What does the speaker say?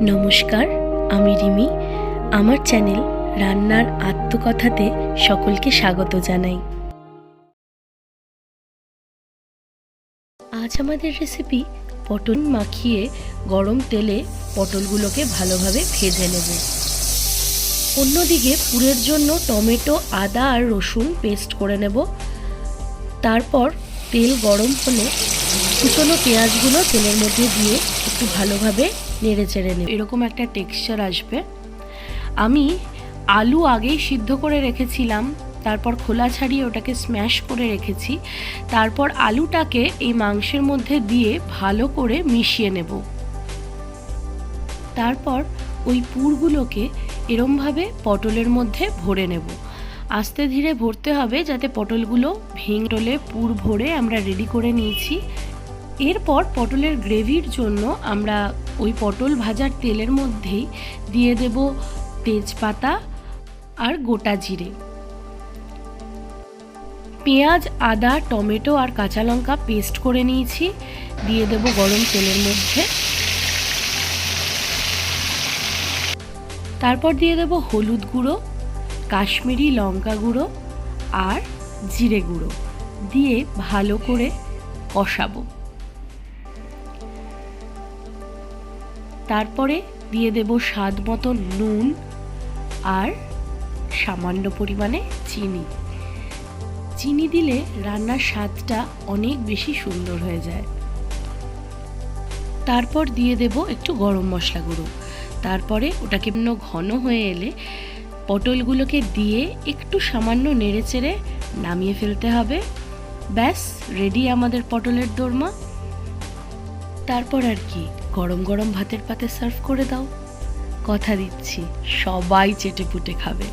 নমস্কার, আমি রিমি। আমার চ্যানেল রান্নার আত্মকথাতে সকলকে স্বাগত জানাই। আজ আমাদের রেসিপি পটল মাখিয়ে গরম তেলে পটলগুলোকে ভালোভাবে ভেজে নেব। অন্যদিকে পুরের জন্য টমেটো, আদা আর রসুন পেস্ট করে নেব। তারপর তেল গরম হলে কুচনো পেঁয়াজগুলো তেলের মধ্যে দিয়ে একটু ভালোভাবে নেড়ে চেড়ে নেব। এরকম একটা টেক্সচার আসবে। আমি আলু আগেই সিদ্ধ করে রেখেছিলাম, তারপর খোলা ছাড়িয়ে ওটাকে স্ম্যাশ করে রেখেছি। তারপর আলুটাকে এই মাংসের মধ্যে দিয়ে ভালো করে মিশিয়ে নেব। তারপর ওই পুরগুলোকে এরমভাবে পটলের মধ্যে ভরে নেব। আস্তে ধীরে ভরতে হবে যাতে পটলগুলো ভেঙে পুর ভরে আমরা রেডি করে নিয়েছি। এরপর পটলের গ্রেভির জন্য আমরা ওই পটল ভাজার তেলের মধ্যেই দিয়ে দেব তেজপাতা আর গোটা জিরে। পেঁয়াজ, আদা, টমেটো আর কাঁচা লঙ্কা পেস্ট করে নিয়েছি। দিয়ে দেব গরম তেলের মধ্যে। তারপর দিয়ে দেব হলুদ গুঁড়ো, কাশ্মীরি লঙ্কা গুঁড়ো আর জিরে গুঁড়ো। দিয়ে ভালো করে কষাবো। তারপরে দিয়ে দেব স্বাদ মতো নুন আর সামান্য পরিমাণে চিনি। চিনি দিলে রান্নার স্বাদটা অনেক বেশি সুন্দর হয়ে যায়। তারপর দিয়ে দেব একটু গরম মশলা গুঁড়ো। তারপরে ওটাকে ঘন হয়ে এলে পটলগুলোকে দিয়ে একটু সামান্য নেড়ে চেড়ে নামিয়ে ফেলতে হবে। ব্যাস রেডি আমাদের পটলের দোরমা। তারপর আর কি? গরম গরম ভাতের পাতে সার্ভ করে দাও। কথা দিচ্ছি সবাই চেটে পুটে খাবে।